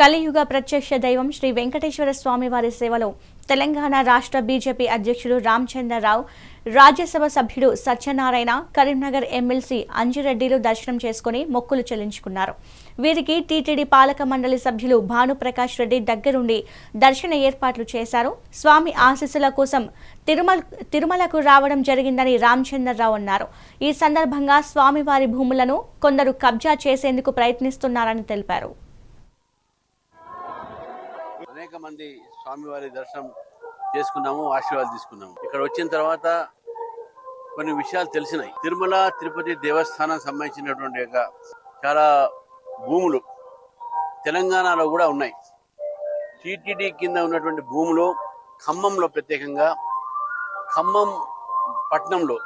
కలియుగ ప్రత్యక్ష దైవం శ్రీ వెంకటేశ్వర స్వామి వారి సేవలో తెలంగాణ రాష్ట్ర బీజేపీ అధ్యక్షుడు రామచంద్రరావు రాజ్యసభ సభ్యుడు సత్యనారాయణ కరీంనగర్ ఎమ్మెల్సీ అంజిరెడ్డిలు దర్శనం చేసుకుని మొక్కులు చెల్లించుకున్నారు. వీరికి టీటీడీ పాలక మండలి సభ్యులు భానుప్రకాష్ రెడ్డి దగ్గరుండి దర్శన ఏర్పాట్లు చేశారు. స్వామి ఆశీస్సుల కోసం తిరుమల తిరుమలకు రావడం జరిగిందని రామచంద్రరావు అన్నారు. ఈ సందర్భంగా స్వామివారి భూములను కొందరు కబ్జా చేసేందుకు ప్రయత్నిస్తున్నారని తెలిపారు. అనేక మంది స్వామివారి దర్శనం చేసుకున్నాము ఆశీర్వాదాలు తీసుకున్నాము. ఇక్కడ వచ్చిన తర్వాత కొన్ని విషయాలు తెలిసినాయి. తిరుమల తిరుపతి దేవస్థానం సంబంధించినటువంటి యొక్క చాలా భూములు తెలంగాణలో కూడా ఉన్నాయి. టీటీడీ కింద ఉన్నటువంటి భూములు ఖమ్మంలో ప్రత్యేకంగా ఖమ్మం పట్టణంలో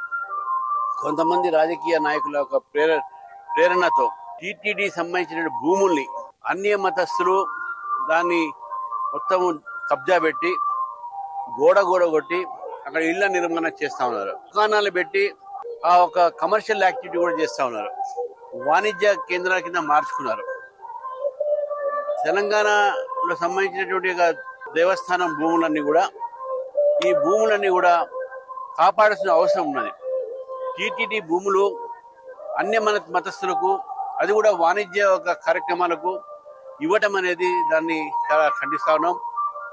కొంతమంది రాజకీయ నాయకుల యొక్క ప్రేర ప్రేరణతో టీటీడీ సంబంధించిన భూముల్ని అన్య మతస్థులు దాన్ని మొత్తం కబ్జా పెట్టి గోడ గోడ కొట్టి అక్కడ ఇళ్ళ నిర్మాణం చేస్తా ఉన్నారు. దుకాణాలు పెట్టి ఆ ఒక కమర్షియల్ యాక్టివిటీ కూడా చేస్తా ఉన్నారు. వాణిజ్య కేంద్రాల కింద మార్చుకున్నారు. తెలంగాణలో సంబంధించినటువంటి దేవస్థానం భూములన్నీ కూడా ఈ భూములన్నీ కూడా కాపాడాల్సిన అవసరం ఉన్నది. టీటీడీ భూములు అన్య మన మతస్థులకు అది కూడా వాణిజ్య ఒక కార్యక్రమాలకు ఇవ్వటం అనేది దాన్ని చాలా ఖండిస్తా ఉన్నాం.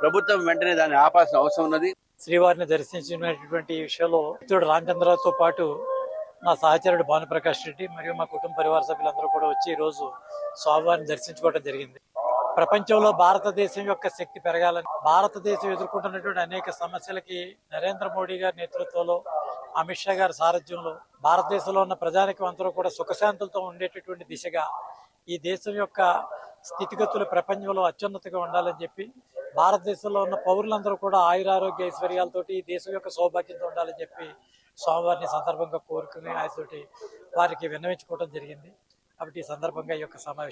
ప్రభుత్వం వెంటనే దాన్ని ఆపాల్సిన అవసరం ఉన్నది. శ్రీవారిని దర్శించినటువంటి విషయంలో మిత్రుడు రామచంద్రరావుతో పాటు నా సహచరుడు భానుప్రకాష్ రెడ్డి మరియు మా కుటుంబ పరివార సభ్యులందరూ కూడా వచ్చి ఈరోజు రోజు స్వామివారిని దర్శించుకోవడం జరిగింది. ప్రపంచంలో భారతదేశం యొక్క శక్తి పెరగాలని భారతదేశం ఎదుర్కొంటున్నటువంటి అనేక సమస్యలకి నరేంద్ర మోడీ గారి నేతృత్వంలో అమిత్ షా గారి సారథ్యంలో భారతదేశంలో ఉన్న ప్రజానికం అందరూ కూడా సుఖశాంతులతో ఉండేటటువంటి దిశగా ఈ దేశం యొక్క స్థితిగతులు ప్రపంచంలో అత్యున్నతిగా ఉండాలని చెప్పి భారతదేశంలో ఉన్న పౌరులందరూ కూడా ఆయురారోగ్య ఐశ్వర్యాలతోటి ఈ దేశం యొక్క సౌభాగ్యంతో ఉండాలని చెప్పి స్వామివారిని సందర్భంగా కోరుకుని ఆయనతోటి వారికి విన్నవించుకోవడం జరిగింది. కాబట్టి ఈ సందర్భంగా ఈ యొక్క సమావేశం